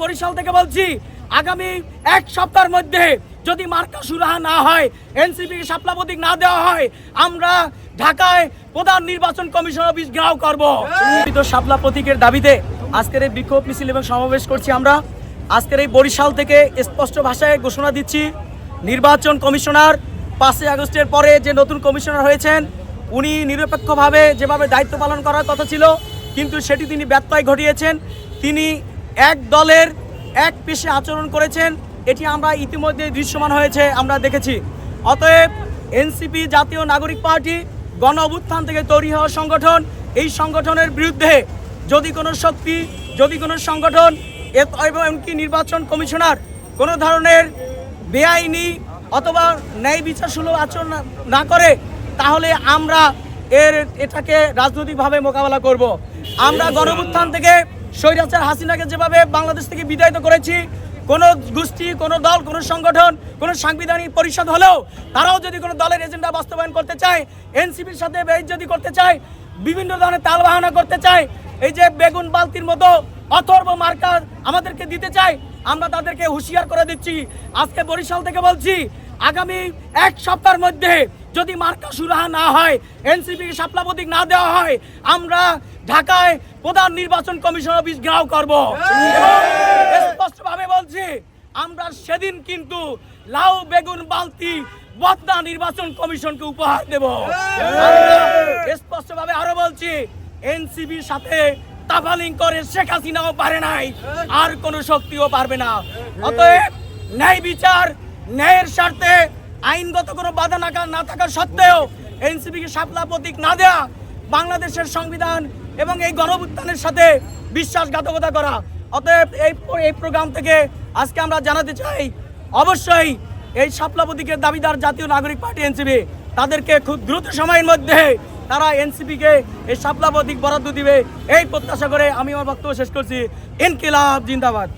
বরিশাল থেকে বলছি, আগামী এক সপ্তাহের মধ্যে যদি মার্কা সুরাহা না হয় এনসিপি কে শাপলা প্রতীক না দেওয়া হয়, আমরা ঢাকায় প্রধান নির্বাচন কমিশন অফিস ঘেরাও করব। তো শাপলা প্রতীকের দাবিতে আজকের এই বিক্ষোভ মিছিল এবং সমাবেশ করছি আমরা। আজকের এই বরিশাল থেকে স্পষ্ট ভাষায় ঘোষণা দিচ্ছি, নির্বাচন কমিশনার পাঁচই আগস্টের পরে যে নতুন কমিশনার হয়েছেন, উনি নিরপেক্ষভাবে যেভাবে দায়িত্ব পালন করার কথা ছিল, কিন্তু সেটি তিনি ব্যত্যয় ঘটিয়েছেন। তিনি এক দলের এক পেশে আচরণ করেছেন, এটি আমরা ইতিমধ্যে দৃশ্যমান হয়েছে, আমরা দেখেছি। অতএব এনসিপি জাতীয় নাগরিক পার্টি গণ অভ্যুত্থান থেকে তৈরি হওয়া সংগঠন, এই সংগঠনের বিরুদ্ধে যদি কোনো শক্তি, যদি কোনো সংগঠন এমনকি নির্বাচন কমিশনার কোনো ধরনের বেআইনি অথবা ন্যায় বিচার সুলভ আচরণ না- করে, তাহলে আমরা এর, এটাকে রাজনৈতিকভাবে মোকাবেলা করব। আমরা গণভুত্থান থেকে স্বৈরাচার হাসিনাকে যেভাবে বাংলাদেশ থেকে বিদায়িত করেছি, কোনো গোষ্ঠী, কোনো দল, কোনো সংগঠন, কোনো সাংবিধানিক পরিষদ হলেও তারাও যদি কোনো দলের এজেন্ডা বাস্তবায়ন করতে চায়, এনসিপির সাথে যদি করতে চায়, বিভিন্ন ধরনের তালবাহানা করতে চায়, এই যে বেগুন বালতির মতো অথর্ব মার্কা আমাদেরকে দিতে চায়, আমরা তাদেরকে হুঁশিয়ার করে দিচ্ছি। আজকে বরিশাল থেকে বলছি, আগামী এক সপ্তাহের মধ্যে যদি মার্কা সুরাহা না হয় এনসিপি শাপলা প্রতীক না দেওয়া হয় আমরা ঢাকায় প্রধান নির্বাচন কমিশন অফিস ঘেরাও করব। স্পষ্টভাবে বলছি আমরা সেদিন কিন্তু লাউ বেগুন বালতি বদনা নির্বাচন কমিশনকে উপহার দেব। স্পষ্টভাবে আরও বলছি এনসিবির সাথে তাফালিং করে শেখ হাসিনাও পারে নাই আর কোনো শক্তিও পারবে না। অতএব ন্যায় বিচার ন্যায়ের স্বার্থে আইনগত কোনো বাধা না না থাকা সত্ত্বেও এনসিপিকে শাপলা প্রতীক না দেয়া বাংলাদেশের সংবিধান এবং এই গণভুত্থানের সাথে বিশ্বাসঘাতকতা করা। অতএব এই এই প্রোগ্রাম থেকে আজকে আমরা জানাতে চাই, অবশ্যই এই শাপলা প্রতীকের দাবিদার জাতীয় নাগরিক পার্টি এনসিপি, তাদেরকে খুব দ্রুত সময়ের মধ্যে তারা এনসিপিকে এই শাপলা প্রতীক বরাদ্দ দিবে। এই প্রত্যাশা করে আমি আমার বক্তব্য শেষ করছি। ইনকিলাব, জিন্দাবাদ।